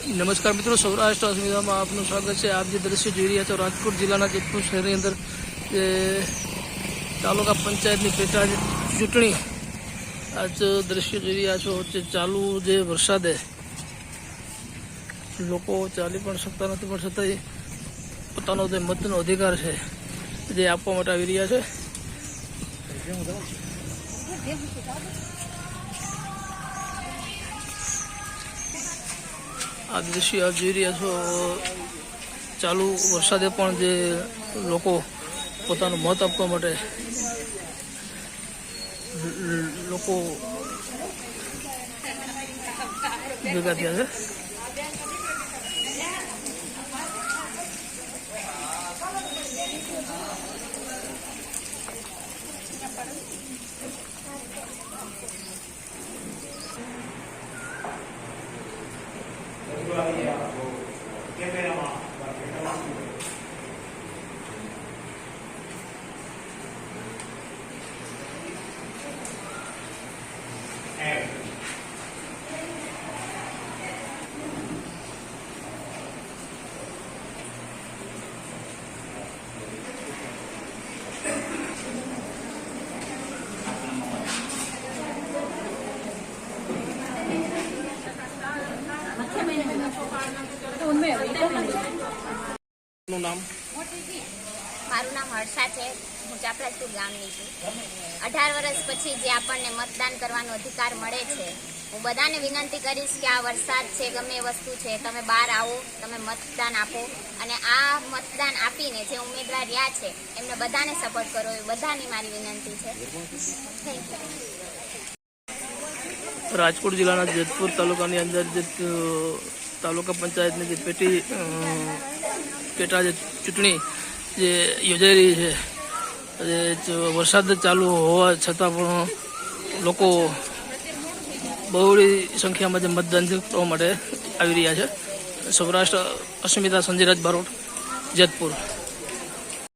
નમસ્કાર મિત્રો, સૌરાષ્ટ્ર અસ્મિતામાં આપનું સ્વાગત છે. આપ જે દ્રશ્ય જોઈ રહ્યા છો, રાજકોટ જિલ્લાના જેતપુર શહેરની અંદર, જે તાલુકા પંચાયતની પેટા ચૂંટણી આજ દ્રશ્ય જોઈ રહ્યા છો. જે ચાલુ જે વરસાદે લોકો ચાલી પણ શકતા નથી, પણ છતાંય પોતાનો જે મતનો અધિકાર છે, જે આપવા માટે આવી રહ્યા છે. આ દ્રશ્ય આપ જોઈ રહ્યા છો ચાલુ વરસાદે પણ જે લોકો પોતાનું મત આપવા માટે લોકો ભેગા થયા છે. Glória મારું નામ હર્ષા છે. હું ચાપરાજપુર ગામની છું. અઢાર વર્ષ પછી જે આપણને મતદાન કરવાનો અધિકાર મળે છે, હું બધાને વિનંતી કરીશ કે આ વરસાદ છે, ગમે એ વસ્તુ છે, તમે બહાર આવો, તમે મતદાન આપો અને આ મતદાન આપીને જે ઉમેદવાર રહ્યા છે, એમને બધાને સપોર્ટ કરો. એ બધાની મારી વિનંતી છે. થેન્ક યુ રાજકોટ જિલ્લાના જેતપુર તાલુકાની અંદર જે તાલુકા પંચાયતની જે પેટી પેટા જે ચૂંટણી જે યોજાઈ રહી છે વરસાદ ચાલુ હોવા છતાં પણ લોકો બહુડી સંખ્યામાં જે મતદાન કરવા માટે આવી રહ્યા છે. સૌરાષ્ટ્ર અસ્મિતા સંજયરાજ બારોટ, જેતપુર.